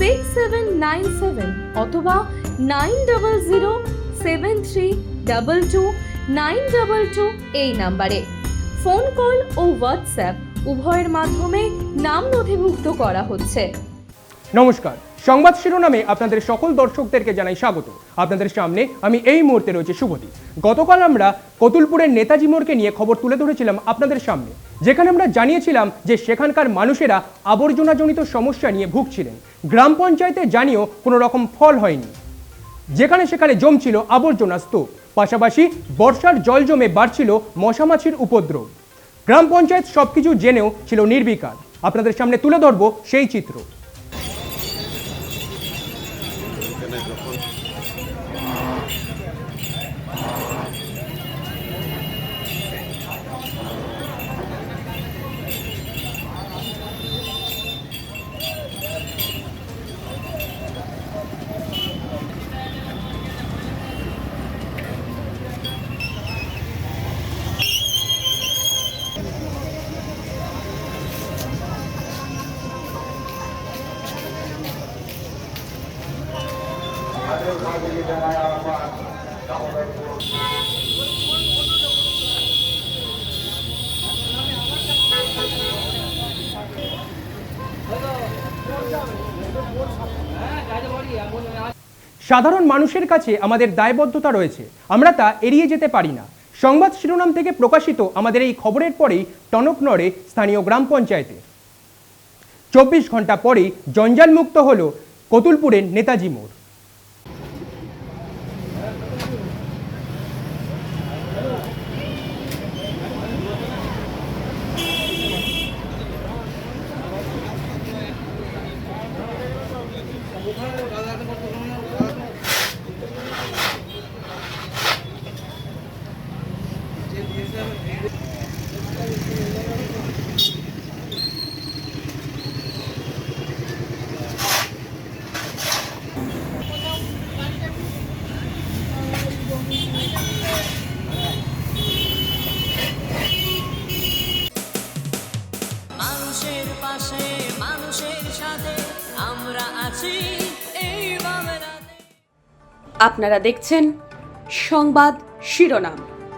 six seven nine seven অথবা nine double zero seven three double two nine double two এই নাম্বারে। Phone, call ও WhatsApp উভয়ের মাধ্যমে নাম নথিভুক্ত করা হচ্ছে। নমস্কার, সংবাদ শিরোনামে আপনাদের সকল দর্শকদেরকে জানাই স্বাগত। আপনাদের সামনে আমি এই মুহূর্তে রয়েছে শুভদী গতকাল আমরা কতুলপুরের নেতাজি মোড়কে নিয়ে খবর তুলে ধরেছিলাম আপনাদের সামনে। যেখানে আমরা জানিয়েছিলাম যে সেখানকার মানুষেরা আবর্জনাজনিত সমস্যা নিয়ে ভুগছিলেন। গ্রাম পঞ্চায়েতে জানিয়েও কোনো রকম ফল হয়নি। যেখানে সেখানে জমছিল আবর্জনা স্তূপ। পাশাপাশি বর্ষার জল জমে বাড়ছিল মশামাছির উপদ্রব। গ্রাম পঞ্চায়েত সবকিছু জেনেও ছিল নির্বিকার। আপনাদের সামনে তুলে ধরবো সেই চিত্র। সাধারণ মানুষের কাছে আমাদের দায়বদ্ধতা রয়েছে। আমরা তা এড়িয়ে যেতে পারি না। সংবাদ শিরোনাম থেকে প্রকাশিত আমাদের এই খবরের পরেই টনক নড়ে স্থানীয় গ্রাম পঞ্চায়েতে চব্বিশ ঘণ্টা পরেই জঞ্জালমুক্ত হল কতুলপুরের নেতাজি মোড়। পাশে মানুষের সাথে আমরা আছি। আপনারা দেখছেন সংবাদ শিরোনাম।